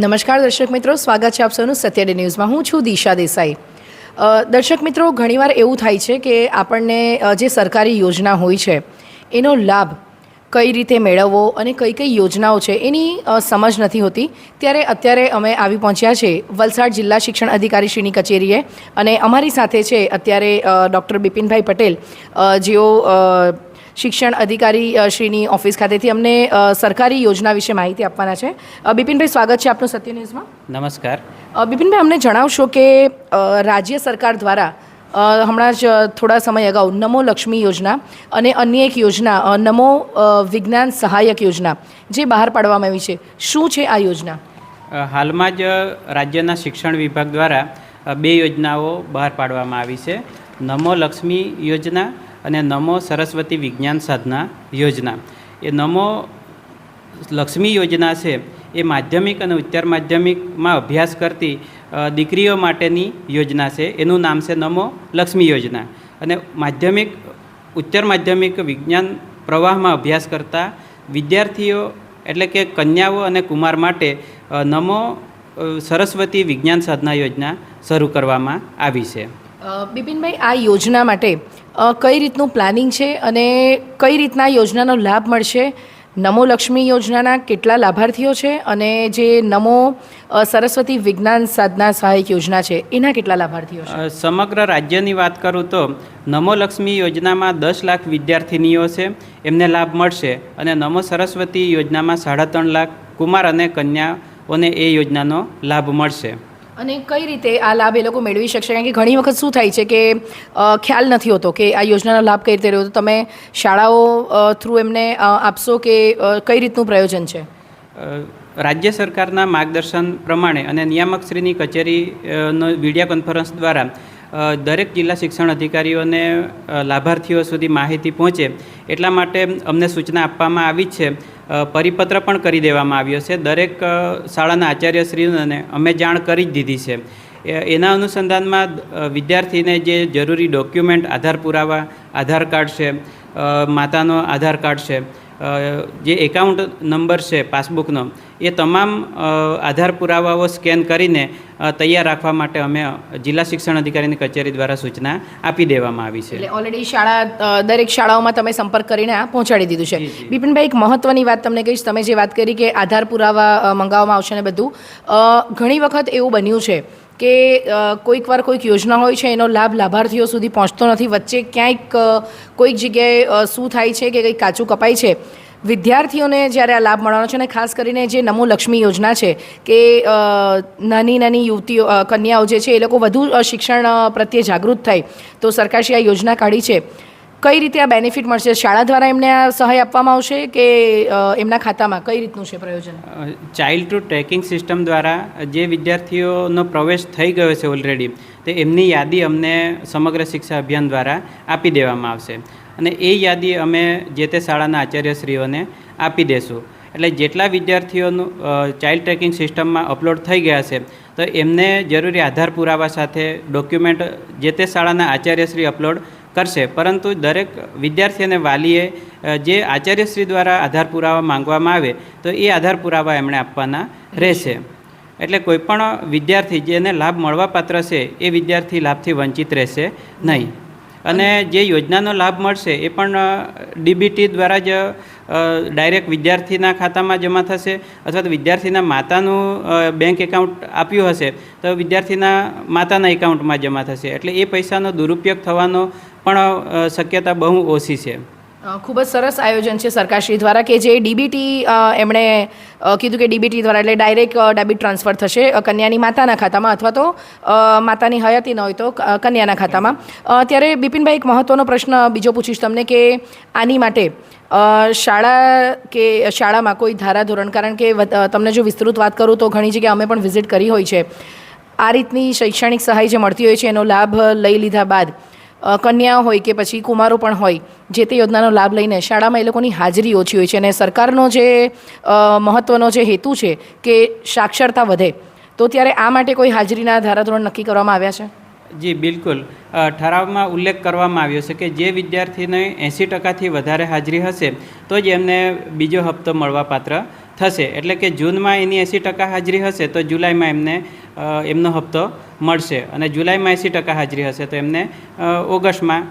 નમસ્કાર દર્શક મિત્રો, સ્વાગત છે આપ સૌનું સત્ય ડે ન્યૂઝમાં. હું છું દિશા દેસાઈ. દર્શક મિત્રો, ઘણીવાર એવું થાય છે કે આપણને જે સરકારી યોજના હોય છે, એનો લાભ કઈ રીતે મેળવવો અને કઈ કઈ યોજનાઓ છે એની સમજ નથી હોતી. ત્યારે અત્યારે અમે આવી પહોંચ્યા છે વલસાડ જિલ્લા શિક્ષણ અધિકારી શ્રીની કચેરીએ અને અમારી સાથે છે અત્યારે ડૉક્ટર બિપિનભાઈ પટેલ જેઓ શિક્ષણ અધિકારી શ્રીની ઓફિસ ખાતેથી અમને સરકારી યોજના વિશે માહિતી આપવાના છે. બિપિનભાઈ સ્વાગત છે આપનું સત્ય ન્યૂઝમાં. નમસ્કાર. બિપિનભાઈ અમને જણાવશો કે રાજ્ય સરકાર દ્વારા હમણાં જ થોડા સમય અગાઉ નમો લક્ષ્મી યોજના અને અન્ય એક યોજના નમો વિજ્ઞાન સહાયક યોજના જે બહાર પાડવામાં આવી છે શું છે આ યોજના? હાલમાં જ રાજ્યના શિક્ષણ વિભાગ દ્વારા બે યોજનાઓ બહાર પાડવામાં આવી છે. નમો લક્ષ્મી યોજના અને નમો સરસ્વતી વિજ્ઞાન સાધના યોજના. એ નમો લક્ષ્મી યોજના છે, એ માધ્યમિક અને ઉત્તર માધ્યમિકમાં અભ્યાસ કરતી દીકરીઓ માટેની યોજના છે. એનું નામ છે નમો લક્ષ્મી યોજના. અને માધ્યમિક, ઉચ્ચર માધ્યમિક વિજ્ઞાન પ્રવાહમાં અભ્યાસ કરતા વિદ્યાર્થીઓ, એટલે કે કન્યાઓ અને કુમાર માટે નમો સરસ્વતી વિજ્ઞાન સાધના યોજના શરૂ કરવામાં આવી છે. બિપિનભાઈ, આ યોજના માટે કઈ રીતનું પ્લાનિંગ છે અને કઈ રીતના યોજનાનો લાભ મળશે? નમો લક્ષ્મી યોજનાના કેટલા લાભાર્થીઓ છે અને જે નમો સરસ્વતી વિજ્ઞાન સાધના સહાયક યોજના છે, એના કેટલા લાભાર્થીઓ સમગ્ર રાજ્યની વાત કરું તો નમો લક્ષ્મી યોજનામાં દસ લાખ વિદ્યાર્થીનીઓ છે, એમને લાભ મળશે અને નમો સરસ્વતી યોજનામાં સાડા ત્રણ લાખ કુમાર અને કન્યાઓને એ યોજનાનો લાભ મળશે. અને કઈ રીતે આ લાભ એ લોકો મેળવી શકશે? કારણ કે ઘણી વખત શું થાય છે કે ખ્યાલ નથી હોતો કે આ યોજનાનો લાભ કઈ રીતે રહ્યો? તો તમે શાળાઓ થ્રુ એમને આપશો કે કઈ રીતનું પ્રયોજન છે? રાજ્ય સરકારના માર્ગદર્શન પ્રમાણે અને નિયામકશ્રીની કચેરીનો વીડિયો કોન્ફરન્સ દ્વારા દરેક જિલ્લા શિક્ષણ અધિકારીઓને લાભાર્થીઓ સુધી માહિતી પહોંચે એટલા માટે અમને સૂચના આપવામાં આવી છે. પરિપત્ર પણ કરી દેવામાં આવ્યો છે. દરેક શાળાના આચાર્યશ્રીઓને અમે જાણ કરી જ દીધી છે. એના અનુસંધાનમાં વિદ્યાર્થીને જે જરૂરી ડોક્યુમેન્ટ, આધાર પુરાવા, આધાર કાર્ડ છે માતાનો આધાર કાર્ડ છે જે એકાઉન્ટ નંબર છે, પાસબુકનો એ તમામ આધાર પુરાવાઓ સ્કેન કરીને તૈયાર રાખવા માટે અમે જિલ્લા શિક્ષણ અધિકારીની કચેરી દ્વારા સૂચના આપી દેવામાં આવી છે. એટલે ઓલરેડી શાળા દરેક શાળાઓમાં તમે સંપર્ક કરીને આ પહોંચાડી દીધું છે. બિપિનભાઈ એક મહત્વની વાત તમને કહીશ. તમે જે વાત કરી કે આધાર પુરાવા મંગાવવામાં આવશે ને બધું ઘણી વખત એવું બન્યું છે કે કોઈક વાર કોઈક યોજના હોય છે એનો લાભ લાભાર્થીઓ સુધી પહોંચતો નથી. વચ્ચે ક્યાંક કોઈક જગ્યાએ શું થાય છે કે કંઈક કાચું કપાય છે વિદ્યાર્થીઓને જ્યારે આ લાભ મળવાનો છે અને ખાસ કરીને જે નમો લક્ષ્મી યોજના છે કે નાની નાની યુવતીઓ કન્યાઓ જે છે એ લોકો વધુ શિક્ષણ પ્રત્યે જાગૃત થાય, તો સરકારશ્રી આ યોજના કાઢી છે. કઈ રીતે આ બેનિફિટ મળશે? શાળા દ્વારા એમને આ સહાય આપવામાં આવશે કે એમના ખાતામાં? કઈ રીતનું છે પ્રયોજન? ચાઇલ્ડ ટુ ટ્રેકિંગ સિસ્ટમ દ્વારા જે વિદ્યાર્થીઓનો પ્રવેશ થઈ ગયો છે ઓલરેડી, તે એમની યાદી અમને સમગ્ર શિક્ષા અભિયાન દ્વારા આપી દેવામાં આવશે. અને એ યાદી અમે જે તે શાળાના આચાર્યશ્રીઓને આપી દેશું. એટલે જેટલા વિદ્યાર્થીઓનું ચાઇલ્ડ ટ્રેકિંગ સિસ્ટમમાં અપલોડ થઈ ગયા છે, તો એમને જરૂરી આધાર પુરાવા સાથે ડોક્યુમેન્ટ જે તે શાળાના આચાર્યશ્રી અપલોડ કરશે. પરંતુ દરેક વિદ્યાર્થી અને વાલીએ જે આચાર્યશ્રી દ્વારા આધાર પુરાવા માંગવામાં આવે, તો એ આધાર પુરાવા એમણે આપવાના રહેશે. એટલે કોઈપણ વિદ્યાર્થી જેને લાભ મળવાપાત્ર છે, એ વિદ્યાર્થી લાભથી વંચિત રહેશે નહીં. અને જે યોજનાનો લાભ મળશે એ પણ ડીબીટી દ્વારા જ ડાયરેક્ટ વિદ્યાર્થીના ખાતામાં જમા થશે અથવા તો વિદ્યાર્થીના માતાનું બેંક એકાઉન્ટ આપ્યું હશે તો વિદ્યાર્થીના માતાના એકાઉન્ટમાં જમા થશે. એટલે એ પૈસાનો દુરુપયોગ થવાનો પણ શક્યતા બહુ ઓછી છે. ખૂબ જ સરસ આયોજન છે સરકારશ્રી દ્વારા કે જે ડીબીટી એમણે કીધું કે ડીબીટી દ્વારા એટલે ડાયરેક્ટ ડેબિટ ટ્રાન્સફર થશે કન્યાની માતાના ખાતામાં અથવા તો માતાની હયાતી ન હોય તો કન્યાના ખાતામાં. ત્યારે બિપિનભાઈ એક મહત્ત્વનો પ્રશ્ન બીજો પૂછીશ તમને કે આની માટે શાળા કે શાળામાં કોઈ ધારાધોરણ? કારણ કે તમને જો વિસ્તૃત વાત કરું તો ઘણી જગ્યાએ અમે પણ વિઝિટ કરી હોય છે. આ રીતની શૈક્ષણિક સહાય જે મળતી હોય છે એનો લાભ લઈ લીધા બાદ કન્યા હોય કે પછી કુમારો પણ હોય, જે તે યોજનાનો લાભ લઈને શાળામાં એ લોકોની હાજરી ઓછી હોય છે અને સરકારનો જે મહત્ત્વનો જે હેતુ છે કે સાક્ષરતા વધે, તો ત્યારે આ માટે કોઈ હાજરીના ધારાધોરણ નક્કી કરવામાં આવ્યા છે? જી બિલકુલ. ઠરાવમાં ઉલ્લેખ કરવામાં આવ્યો છે કે જે વિદ્યાર્થીને એંસી ટકાથી વધારે હાજરી હશે તો જ એમને બીજો હપ્તો મળવાપાત્ર થશે. એટલે કે જૂનમાં એની એંસી ટકા હાજરી હશે તો જુલાઈમાં એમને એમનો હપ્તો મળશે. અને જુલાઈમાં એંસી ટકા હાજરી હશે તો એમને ઓગસ્ટમાં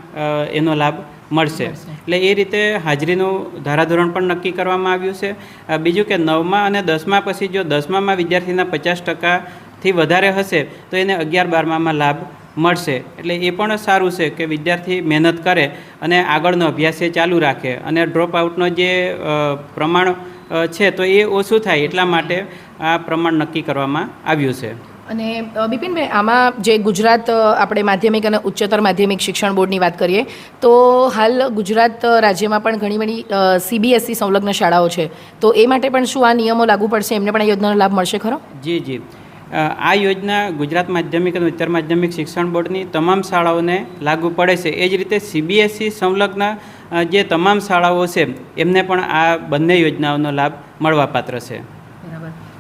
એનો લાભ મળશે. એટલે એ રીતે હાજરીનું ધારાધોરણ પણ નક્કી કરવામાં આવ્યું છે. બીજું કે નવમા અને દસમા પછી જો દસમામાં વિદ્યાર્થીના પચાસ ટકાથી વધારે હશે તો એને અગિયાર બારમામાં લાભ મળશે. એટલે એ પણ સારું છે કે વિદ્યાર્થી મહેનત કરે અને આગળનો અભ્યાસ એ ચાલુ રાખે. અને ડ્રોપ આઉટનો જે પ્રમાણ છે તો એ ઓછું થાય એટલા માટે આ પ્રમાણ નક્કી કરવામાં આવ્યું છે. અને બિપિનભાઈ આમાં જે ગુજરાત આપણે માધ્યમિક અને ઉચ્ચતર માધ્યમિક શિક્ષણ બોર્ડની વાત કરીએ તો હાલ ગુજરાત રાજ્યમાં પણ ઘણી બધી સીબીએસઈ E સંલગ્ન શાળાઓ છે. તો એ માટે પણ શું આ નિયમો લાગુ પડશે? એમને પણ આ યોજનાનો લાભ મળશે ખરો? જી જી. આ યોજના ગુજરાત માધ્યમિક અને ઉત્તર માધ્યમિક શિક્ષણ બોર્ડની તમામ શાળાઓને લાગુ પડે છે. એ જ રીતે સીબીએસઈ સંલગ્ન જે તમામ શાળાઓ છે, એમને પણ આ બંને યોજનાઓનો લાભ મળવાપાત્ર છે.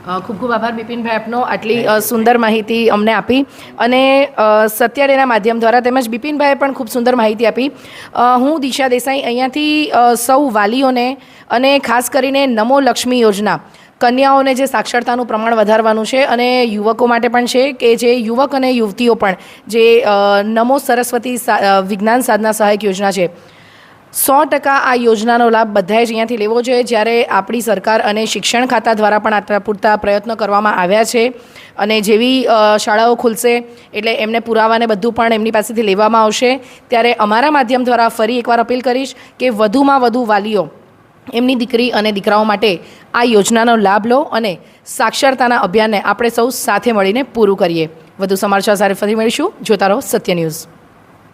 ખૂબ ખૂબ આભાર બિપિનભાઈ આપનો. આટલી સુંદર માહિતી અમને આપી. અને અ, સત્યારેના માધ્યમ દ્વારા તેમજ બિપિનભાઈએ પણ ખૂબ સુંદર માહિતી આપી. હું દિશા દેસાઈ અહીંયાથી સૌ વાલીઓને અને ખાસ કરીને નમો લક્ષ્મી યોજના કન્યાઓને જે સાક્ષરતાનું પ્રમાણ વધારવાનું છે અને યુવકો માટે પણ છે કે જે યુવક અને યુવતીઓ પણ જે નમો સરસ્વતી વિજ્ઞાન સાધના સહાયક યોજના છે. સો ટકા આ યોજનાનો લાભ બધાએ જ અહીંયાથી લેવો જોઈએ. જ્યારે આપણી સરકાર અને શિક્ષણ ખાતા દ્વારા પણ આટલા પૂરતા પ્રયત્નો કરવામાં આવ્યા છે અને જેવી શાળાઓ ખુલશે એટલે એમને પુરાવાને બધું પણ એમની પાસેથી લેવામાં આવશે. ત્યારે અમારા માધ્યમ દ્વારા ફરી એકવાર અપીલ કરીશ કે વધુમાં વધુ વાલીઓ એમની દીકરી અને દીકરાઓ માટે આ યોજનાનો લાભ લો અને સાક્ષરતાના અભિયાનને આપણે સૌ સાથે મળીને પૂરું કરીએ. વધુ સમાચાર સાથે ફરી મળીશું. જોતા રહો સત્ય ન્યૂઝ.